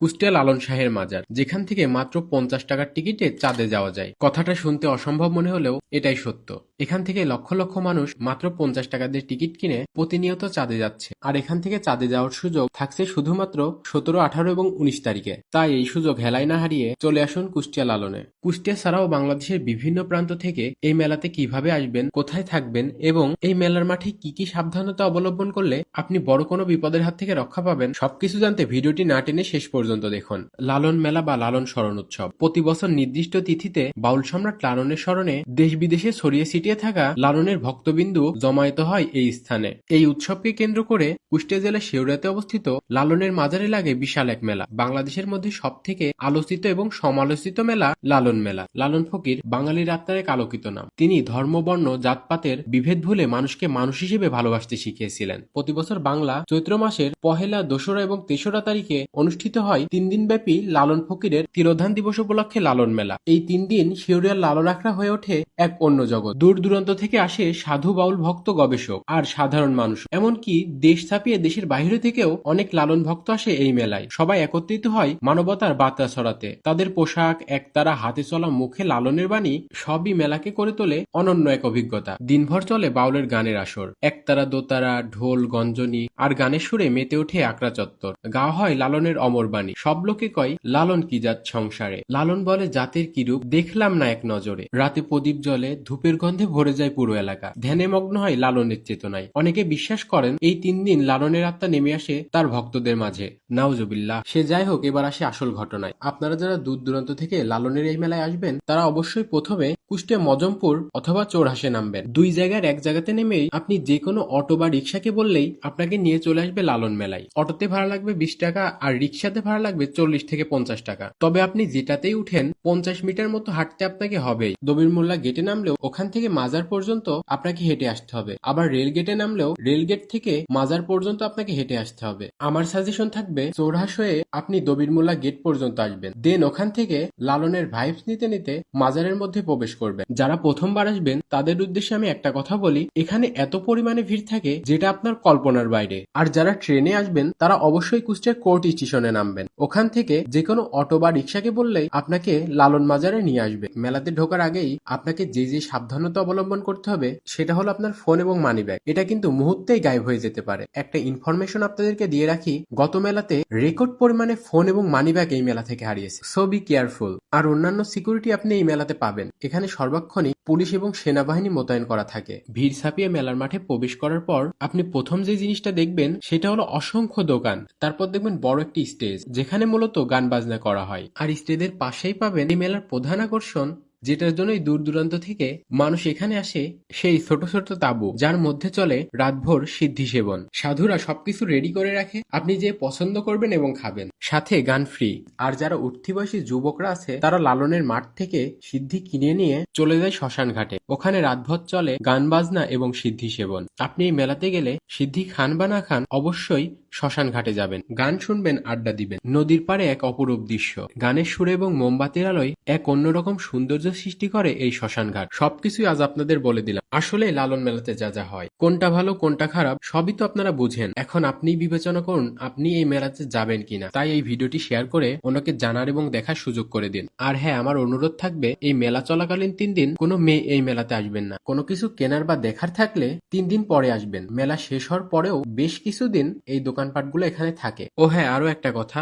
কুষ্টিয়া লালন শাহের মাজার, যেখান থেকে মাত্র পঞ্চাশ টাকার টিকিটে চাঁদে যাওয়া যায়। কথাটা শুনতে অসম্ভব মনে হলেও এটাই সত্য। এখান থেকে লক্ষ লক্ষ মানুষ মাত্র পঞ্চাশ টাকা দিয়ে টিকিট কিনে প্রতিনিয়ত চাঁদে যাচ্ছে। আর এখান থেকে চাঁদে যাওয়ার সুযোগ থাকছে শুধুমাত্র সতেরো, আঠারো এবং উনিশ তারিখে। তাই এই সুযোগ হেলায় না হারিয়ে চলে আসুন কুষ্টিয়া লালনে। কুষ্টিয়া ছাড়াও বাংলাদেশের বিভিন্ন প্রান্ত থেকে এই মেলাতে কীভাবে আসবেন, কোথায় থাকবেন এবং এই মেলার মাঠে কি কি সাবধানতা অবলম্বন করলে আপনি বড় কোনো বিপদের হাত থেকে রক্ষা পাবেন, সবকিছু জানতে ভিডিওটি না টেনে শেষ পর্যন্ত দেখুন। লালন মেলা বা লালন স্মরণ উৎসব প্রতি বছর নির্দিষ্ট তিথিতে বাউল সম্রাট লালনের স্মরণে দেশ বিদেশে ছড়িয়ে ছিটিয়ে থাকা লালনের ভক্তবিন্দু জমায়েত হয় এই স্থানে। এই উৎসবকে কেন্দ্র করে কুষ্টিয়া জেলার শেউরাতে অবস্থিত লালনের মাজারে লাগে বিশাল এক মেলা। বাংলাদেশের মধ্যে সব থেকে আলোচিত এবং সমালোচিত মেলা লালন মেলা। লালন ফকির বাঙালির আত্মার আলোকিত নাম। তিনি ধর্ম, বর্ণ, জাতপাতের বিভেদ ভুলে মানুষকে মানুষ হিসেবে ভালোবাসতে শিখিয়েছিলেন। প্রতি বছর বাংলা চৈত্র মাসের পহেলা, দোসরা এবং তেসরা তারিখে অনুষ্ঠিত হয় তিন দিন ব্যাপী লালন ফকিরের তিরোধান দিবস উপলক্ষে লালন মেলা। এই তিন দিন শিউরিয়ার লালন আখড়া হয়ে ওঠে এক অন্য জগৎ। দূর দূরান্ত থেকে আসে সাধু বাউল ভক্ত গবেষক আর সাধারণ মানুষ। এমনকি দেশ ছাপিয়ে দেশের বাইরে থেকেও অনেক লালন ভক্ত আসে এই মেলায়। সবাই একত্রিত হয় মানবতার বার্তা ছড়াতে। তাদের পোশাক, একতারা হাতে চলা মুখে লালনের বাণী সবই মেলাকে করে তোলে অনন্য এক অভিজ্ঞতা। দিনভর চলে বাউলের গানের আসর। একতারা, দোতারা, ঢোল, গঞ্জনি আর গানের সুরে মেতে ওঠে আকড়া চত্বর। গা হয় লালনের অমর বাণী। সব লোকে কয়, লালন কি জাত সংসারে? লালন বলে জাতের কিরূপ দেখলাম না এক নজরে। রাতে প্রদীপ জলে ধূপের গন্ধে ভরে যায় পুরো এলাকা। ধ্যানে মগ্ন হয় লালনের চেতনায়। অনেকে বিশ্বাস করেন, এই তিন দিন লালনের আত্মা নেমে আসে তার ভক্তদের মাঝে। নাওজবিল্লা সে যাই হোক, এবার আসে আসল ঘটনায়। আপনারা যারা দূর দূরান্ত থেকে লালনের এই মেলায় আসবেন, তারা অবশ্যই প্রথমে কুষ্টিয়া মজমপুর অথবা চোরহাসে নামবেন। দুই জায়গার এক জায়গাতে নেমেই আপনি যে কোনো অটো বা রিক্সাকে বললেই আপনাকে নিয়ে চলে আসবে লালন মেলায়। অটোতে ভাড়া লাগবে বিশ টাকা আর রিক্সাতে ভাড়া লাগবে চল্লিশ থেকে পঞ্চাশ টাকা। তবে আপনি যেটাতেই উঠেন, পঞ্চাশ মিটার মতো হাঁটতে আপনাকে হবেই। দবির মোল্লা গেটে নামলেও ওখান থেকে মাজার পর্যন্ত আপনাকে হেঁটে আসতে হবে। আবার রেল গেটে নামলেও রেল গেট থেকে মাজার পর্যন্ত আপনাকে হেঁটে আসতে হবে। আমার সাজেশন থাকবে চৌরাহাস হয়ে আপনি দবির মোল্লা গেট পর্যন্ত আসবেন। দেন ওখান থেকে লালনের ভাইবস নিতে নিতে মাজারের মধ্যে প্রবেশ করবেন। যারা প্রথমবার আসবেন, তাদের উদ্দেশ্যে আমি একটা কথা বলি, এখানে এত পরিমাণে ভিড় থাকে যেটা আপনার কল্পনার বাইরে। আর যারা ট্রেনে আসবেন, তারা অবশ্যই কুষ্টিয়ার কোর্ট স্টেশনে নামবেন। ওখান থেকে যে কোনো অটো বা রিক্সাকে বললেই আপনাকে লালন মাজারে নিয়ে আসবে। মেলাতে ঢোকার আগেই আপনাকে যে যে সাবধানতা অবলম্বন করতে হবে, সেটা হলো আপনার ফোন এবং মানি ব্যাগ এটা কিন্তু মুহূর্তেই গায়েব হয়ে যেতে পারে। একটা ইনফরমেশন আপনাদেরকে দিয়ে রাখি, গত মেলাতে রেকর্ড পরিমাণে ফোন এবং মানি ব্যাগ এই মেলা থেকে হারিয়েছে। সো বি কেয়ারফুল আর অন্যান্য সিকিউরিটি আপনি এই মেলাতে পাবেন। এখানে সর্বাক্ষণই পুলিশ এবং সেনাবাহিনী মোতায়েন করা থাকে। ভিড় ছাপিয়ে মেলার মাঠে প্রবেশ করার পর আপনি প্রথম যে জিনিসটা দেখবেন, সেটা হলো অসংখ্য দোকান। তারপর দেখবেন বড় একটি স্টেজ, যেখানে মূলত গান বাজনা করা হয়। আর স্টেজের পাশেই পাবেন এই মেলার প্রধান আকর্ষণ যেটার জন্যই দূর দূরান্ত থেকে মানুষ এখানে আসে, সেই ছোট ছোট তাঁবু যার মধ্যে চলে রাতভর সিদ্ধি সেবন সাধুরা সবকিছু রেডি করে রাখে, আপনি যে পছন্দ করবেন এবং খাবেন। সাথে গান ফ্রি আর যারা উঠতি বয়সী যুবকরা আছে, তারা লালনের মাঠ থেকে সিদ্ধি কিনে নিয়ে চলে যায় শ্মশান ঘাটে। ওখানে রাতভর চলে গান বাজনা এবং সিদ্ধি সেবন আপনি এই মেলাতে গেলে সিদ্ধি খান বা না খান, অবশ্যই শ্মশান ঘাটে যাবেন। গান শুনবেন, আড্ডা দিবেন। নদীর পাড়ে এক অপরূপ দৃশ্য। গানের সুরে এবং মোমবাতির আলোয় এক অন্যরকম সৌন্দর্য সৃষ্টি করে এই শ্মশান ঘাট সবকিছুই আজ আপনাদের বলে দিলাম। আসলে লালন মেলাতে যা যা হয়, কোনটা ভালো, কোনটা খারাপ, সবই তো আপনারা বুঝেন। এখন আপনি বিবেচনা করুন, আপনি এই মেলাতে যাবেন কিনা। তাই এই ভিডিওটি শেয়ার করে ওনাকে জানার এবং দেখার সুযোগ করে দিন। আর হ্যাঁ আমার অনুরোধ থাকবে, এই মেলা চলাকালীন তিন দিন কোনো মেয়ে এই মেলাতে আসবেন না। কোনো কিছু কেনার বা দেখার থাকলে তিন দিন পরে আসবেন। মেলা শেষ হওয়ার পরেও বেশ কিছুদিন এই দোকানপাটগুলো এখানে থাকে। ও হ্যাঁ আরও একটা কথা।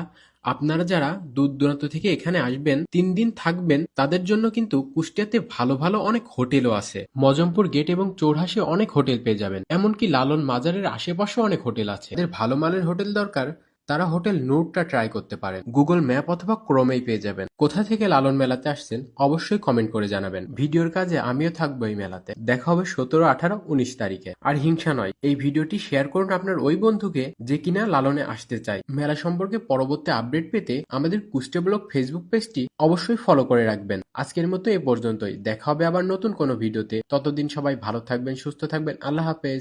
আপনারা যারা দূর দূরান্ত থেকে এখানে আসবেন, তিন দিন থাকবেন, তাদের জন্য কিন্তু কুষ্টিয়াতে ভালো ভালো অনেক হোটেলও আছে। মজমপুর গেট এবং চৌরাহাসে অনেক হোটেল পেয়ে যাবেন। এমনকি লালন মাজারের আশেপাশেও অনেক হোটেল আছে। ভালো মানের হোটেল দরকার তারা হোটেল নোটটা ট্রাই করতে পারেন। গুগল ম্যাপ অথবা ক্রোমেই পেয়ে যাবেন। কোথা থেকে লালন মেলাতে আসছেন অবশ্যই কমেন্ট করে জানাবেন। ভিডিওর কাজে আমিও থাকব এই মেলাতে। দেখা হবে সতেরো, আঠারো, উনিশ তারিখে। আর হিংসা নয়, এই ভিডিওটি শেয়ার করুন আপনার ওই বন্ধুকে যে কিনা লালনে আসতে চায়। মেলা সম্পর্কে পরবর্তী আপডেট পেতে আমাদের কুষ্টে ব্লগ ফেসবুক পেজটি অবশ্যই ফলো করে রাখবেন। আজকের মতো এ পর্যন্তই। দেখা হবে আবার নতুন কোনো ভিডিওতে। ততদিন সবাই ভালো থাকবেন, সুস্থ থাকবেন। আল্লাহ হাফেজ।